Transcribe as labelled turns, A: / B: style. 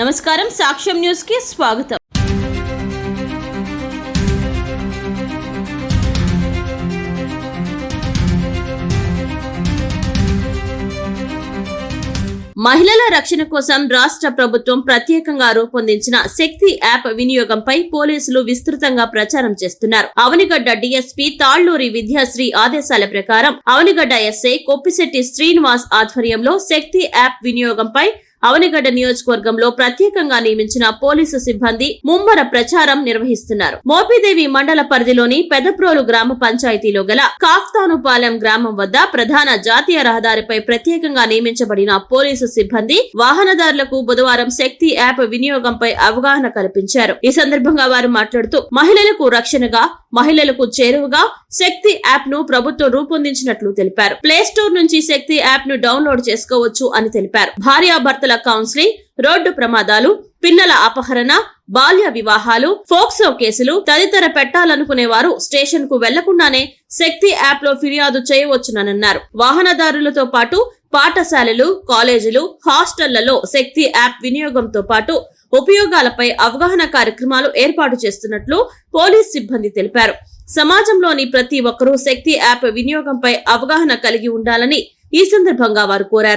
A: నమస్కారం సాక్ష్యం న్యూస్కి స్వాగతం. మహిళల రక్షణ కోసం రాష్ట్ర ప్రభుత్వం ప్రత్యేకంగా రూపొందించిన శక్తి యాప్ వినియోగంపై పోలీసులు విస్తృతంగా ప్రచారం చేస్తున్నారు. అవనిగడ్డ డీఎస్పీ తాళ్ళూరి విద్యాశ్రీ ఆదేశాల ప్రకారం అవనిగడ్డ ఎస్ఐ కొప్పిశెట్టి శ్రీనివాస్ ఆధ్వర్యంలో శక్తి యాప్ వినియోగంపై అవనిగడ్డ నియోజకవర్గంలో ప్రత్యేకంగా నియమించిన పోలీసు సిబ్బంది ముమ్మర ప్రచారం నిర్వహిస్తున్నారు. మోపిదేవి మండల పరిధిలోని పెదప్రోలు గ్రామ పంచాయతీలో గల కాఫ్తానుపాలెం గ్రామం వద్ద ప్రధాన జాతీయ రహదారిపై ప్రత్యేకంగా నియమించబడిన పోలీసు సిబ్బంది వాహనదారులకు బుధవారం శక్తి యాప్ వినియోగంపై అవగాహన కల్పించారు. ఈ సందర్భంగా వారు మాట్లాడుతూ మహిళలకు రక్షణగా మహిళలకు చేరువగా శక్తి యాప్ను ప్రభుత్వం రూపొందించినట్లు తెలిపారు. ప్లే స్టోర్ నుంచి శక్తి యాప్ను డౌన్లోడ్ చేసుకోవచ్చు అని తెలిపారు. భార్యాభర్తల కౌన్సిలింగ్ రోడ్డు ప్రమాదాలు పిల్లల అపహరణ బాల్య వివాహాలు ఫోక్సో కేసులు తదితర పెట్టాలనుకునే వారు స్టేషన్కు వెళ్ళకుండానే శక్తి యాప్లో ఫిర్యాదు చేయవచ్చునన్నారు. వాహనదారులతో పాటు పాఠశాలలు కాలేజీలు హాస్టళ్ళలో శక్తి యాప్ వినియోగంతో పాటు ఉపయోగాలపై అవగాహన కార్యక్రమాలు ఏర్పాటు చేస్తున్నట్లు పోలీస్ సిబ్బంది తెలిపారు. సమాజంలోని ప్రతి ఒక్కరూ శక్తి యాప్ వినియోగంపై అవగాహన కలిగి ఉండాలని ఈ సందర్భంగా వారు కోరారు.